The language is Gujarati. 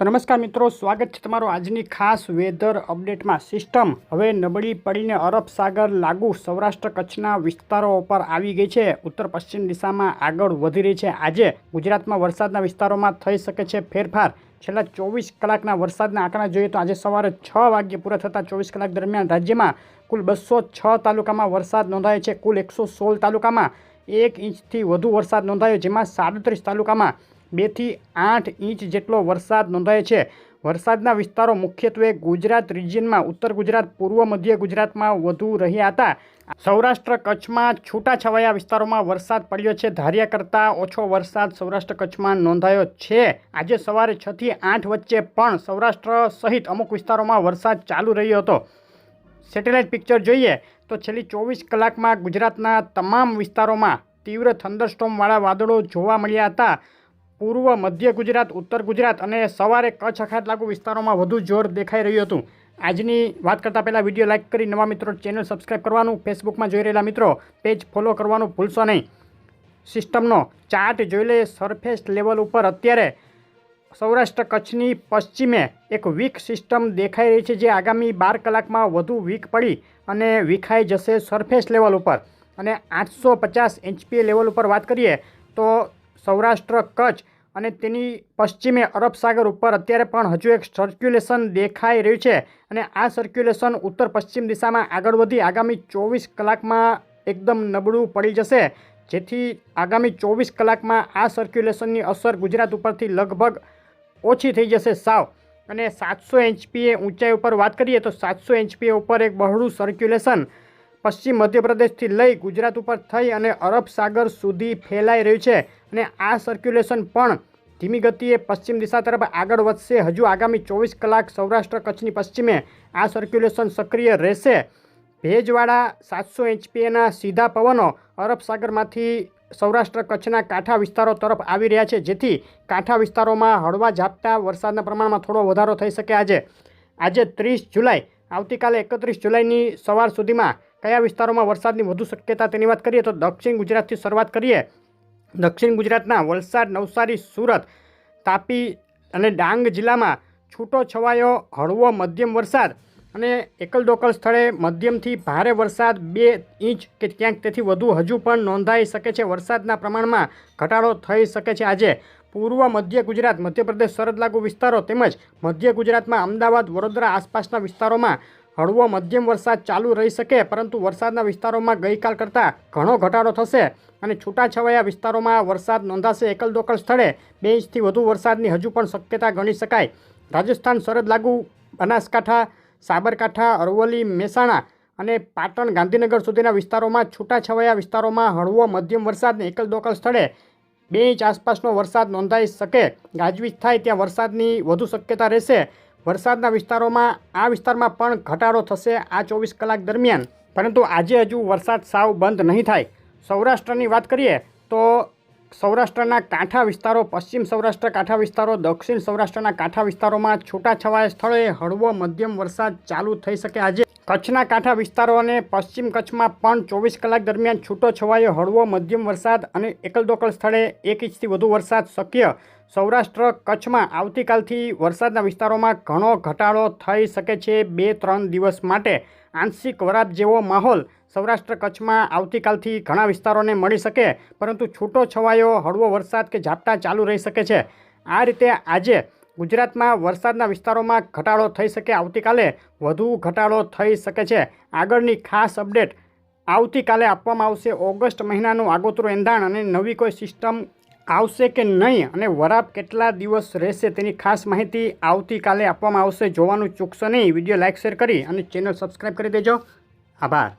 તો નમસ્કાર મિત્રો, સ્વાગત છે તમારું આજની ખાસ વેધર અપડેટમાં. સિસ્ટમ હવે નબળી પડીને અરબ સાગર લાગુ સૌરાષ્ટ્ર કચ્છના વિસ્તારો ઉપર આવી ગઈ છે. ઉત્તર પશ્ચિમ દિશામાં આગળ વધી રહી છે. આજે ગુજરાતમાં વરસાદના વિસ્તારોમાં થઈ શકે છે ફેરફાર. છેલ્લા ચોવીસ કલાકના વરસાદના આંકડા જોઈએ તો આજે સવારે છ વાગ્યે પૂરા થતા ચોવીસ કલાક દરમિયાન રાજ્યમાં કુલ બસો છ તાલુકામાં વરસાદ નોંધાયો છે. કુલ એકસો સોળ તાલુકામાં એક ઇંચથી વધુ વરસાદ નોંધાયો, જેમાં સાડત્રીસ તાલુકામાં બેથી આઠ ઇંચ જેટલો વરસાદ નોંધાયો છે. વરસાદના વિસ્તારો મુખ્યત્વે ગુજરાત રિજિયનમાં ઉત્તર ગુજરાત, પૂર્વ મધ્ય ગુજરાતમાં વધુ રહ્યા હતા. સૌરાષ્ટ્ર કચ્છમાં છૂટાછવાયા વિસ્તારોમાં વરસાદ પડ્યો છે. ધાર્યા કરતાં ઓછો વરસાદ સૌરાષ્ટ્ર કચ્છમાં નોંધાયો છે. આજે સવારે છથી આઠ વચ્ચે પણ સૌરાષ્ટ્ર સહિત અમુક વિસ્તારોમાં વરસાદ ચાલુ રહ્યો હતો. સેટેલાઇટ પિક્ચર જોઈએ તો છેલ્લી ચોવીસ કલાકમાં ગુજરાતના તમામ વિસ્તારોમાં તીવ્ર થંડરસ્ટોમવાળા વાદળો જોવા મળ્યા હતા. પૂર્વ મધ્ય ગુજરાત, ઉત્તર ગુજરાત અને સવારે કચ્છ અખાત લાગુ વિસ્તારોમાં વધુ જોર દેખાઈ રહ્યું હતું. આજની વાત કરતાં પહેલાં વીડિયો લાઇક કરી નવા મિત્રો ચેનલ સબસ્ક્રાઈબ કરવાનું, ફેસબુકમાં જોઈ રહેલા મિત્રો પેજ ફોલો કરવાનું ભૂલશો નહીં. સિસ્ટમનો ચાર્ટ જોઈ લે, સરફેસ લેવલ ઉપર અત્યારે સૌરાષ્ટ્ર કચ્છની પશ્ચિમે એક વીક સિસ્ટમ દેખાઈ રહી છે જે આગામી બાર કલાકમાં વધુ વીક પડી અને વિખાઈ જશે સરફેસ લેવલ ઉપર. અને આઠસો પચાસ એચપીએ લેવલ ઉપર વાત કરીએ તો સૌરાષ્ટ્ર કચ્છ અને તેની પશ્ચિમે અરબ સાગર ઉપર અત્યારે પણ હજુ એક સર્ક્યુલેશન દેખાઈ રહ્યું છે અને આ સર્ક્યુલેશન ઉત્તર પશ્ચિમ દિશામાં આગળ વધી આગામી ચોવીસ કલાકમાં એકદમ નબળું પડી જશે. જેથી આગામી ચોવીસ કલાકમાં આ સર્ક્યુલેશનની અસર ગુજરાત ઉપરથી લગભગ ઓછી થઈ જશે સાવ. અને સાતસો એચપીએ ઊંચાઈ ઉપર વાત કરીએ તો સાતસો એચપીએ ઉપર એક બહોળું સર્ક્યુલેશન પશ્ચિમ મધ્યપ્રદેશથી લઈ ગુજરાત ઉપર થઈ અને અરબ સાગર સુધી ફેલાઈ રહ્યું છે. અને આ સર્ક્યુલેશન પણ ધીમી ગતિએ પશ્ચિમ દિશા તરફ આગળ વધશે. હજુ આગામી ચોવીસ કલાક સૌરાષ્ટ્ર કચ્છની પશ્ચિમે આ સર્ક્યુલેશન સક્રિય રહેશે. ભેજવાળા સાતસો એચપીએના સીધા પવનો અરબ સાગરમાંથી સૌરાષ્ટ્ર કચ્છના કાંઠા વિસ્તારો તરફ આવી રહ્યા છે. જેથી કાંઠા વિસ્તારોમાં હળવા ઝાપટા, વરસાદના પ્રમાણમાં થોડો વધારો થઈ શકે આજે. આજે ત્રીસ જુલાઈ, આવતીકાલે એકત્રીસ જુલાઈની સવાર સુધીમાં કયા વિસ્તારોમાં વરસાદની વધુ શક્યતા તેની વાત કરીએ તો દક્ષિણ ગુજરાતથી શરૂઆત કરીએ. દક્ષિણ ગુજરાતના વલસાડ, નવસારી, સુરત, તાપી અને ડાંગ જિલ્લામાં છૂટો છવાયો હળવો મધ્યમ વરસાદ અને એકલ દોકલ સ્થળે મધ્યમથી ભારે વરસાદ બે ઇંચ કે ક્યાંક તેથી વધુ હજુ પણ નોંધાઈ શકે છે. વરસાદના પ્રમાણમાં ઘટાડો થઈ શકે છે. આજે પૂર્વ મધ્ય ગુજરાત, મધ્યપ્રદેશ, સરહદ લાગુ વિસ્તારો તેમજ મધ્ય ગુજરાતમાં અમદાવાદ, વડોદરા આસપાસના વિસ્તારોમાં હળવો મધ્યમ વરસાદ ચાલુ રહી શકે, પરંતુ વરસાદના વિસ્તારોમાં ગઈકાલ કરતાં ઘણો ઘટાડો થશે અને છૂટાછવાયા વિસ્તારોમાં વરસાદ નોંધાશે એકલદોકલ સ્થળે. બે ઇંચથી વધુ વરસાદની હજુ પણ શક્યતા ગણી શકાય. રાજસ્થાન સરહદ લાગુ બનાસકાંઠા, સાબરકાંઠા, અરવલ્લી, મહેસાણા અને પાટણ, ગાંધીનગર સુધીના વિસ્તારોમાં છૂટાછવાયા વિસ્તારોમાં હળવો મધ્યમ વરસાદને એકલદોકલ સ્થળે બે ઇંચ આસપાસનો વરસાદ નોંધાઈ શકે. ગાજવીજ થાય ત્યાં વરસાદની વધુ શક્યતા રહેશે. વરસાદના વિસ્તારોમાં, આ વિસ્તારમાં પણ ઘટાડો થશે આ ચોવીસ કલાક દરમિયાન. પરંતુ આજે હજુ વરસાદ સાવ બંધ નહીં થાય. સૌરાષ્ટ્રની વાત કરીએ તો સૌરાષ્ટ્રના કાંઠા વિસ્તારો, પશ્ચિમ સૌરાષ્ટ્ર કાંઠા વિસ્તારો, દક્ષિણ સૌરાષ્ટ્રના કાંઠા વિસ્તારોમાં છૂટાછવાયા સ્થળોએ હળવો મધ્યમ વરસાદ ચાલુ થઈ શકે આજે. કચ્છના કાંઠા વિસ્તારો અને પશ્ચિમ કચ્છમાં પણ ચોવીસ કલાક દરમિયાન છૂટો છવાયો. હળવો મધ્યમ વરસાદ અને એકલદોકલ સ્થળે એક ઇંચથી વધુ વરસાદ શક્ય. સૌરાષ્ટ્ર કચ્છમાં આવતીકાલથી વરસાદના વિસ્તારોમાં ઘણો ઘટાડો થઈ શકે છે બે ત્રણ દિવસ માટે. આંશિક વરાપ જેવો માહોલ સૌરાષ્ટ્ર કચ્છમાં આવતીકાલથી ઘણા વિસ્તારોને મળી શકે, પરંતુ છૂટો છવાયો, હળવો વરસાદ કે ઝાપટા ચાલુ રહી શકે છે. આ રીતે આજે ગુજરાતમાં વરસાદના વિસ્તારોમાં ઘટાડો થઈ શકે આવતીકાલે, વધુ ઘટાડો થઈ શકે છે. આગળની ખાસ અપડેટ આવતીકાલે આપવામાં આવશે. ઓગસ્ટ મહિનાનું આગોતરું એંધાણ અને નવી કોઈ સિસ્ટમ આવશે કે નહીં અને વરાપ કેટલા દિવસ રહેશે તેની ખાસ માહિતી આવતીકાલે આપવામાં આવશે. જોવાનું ચૂકશો નહીં. વીડિયો લાઇક શેર કરી અને ચેનલ સબસ્ક્રાઈબ કરી દેજો. આભાર.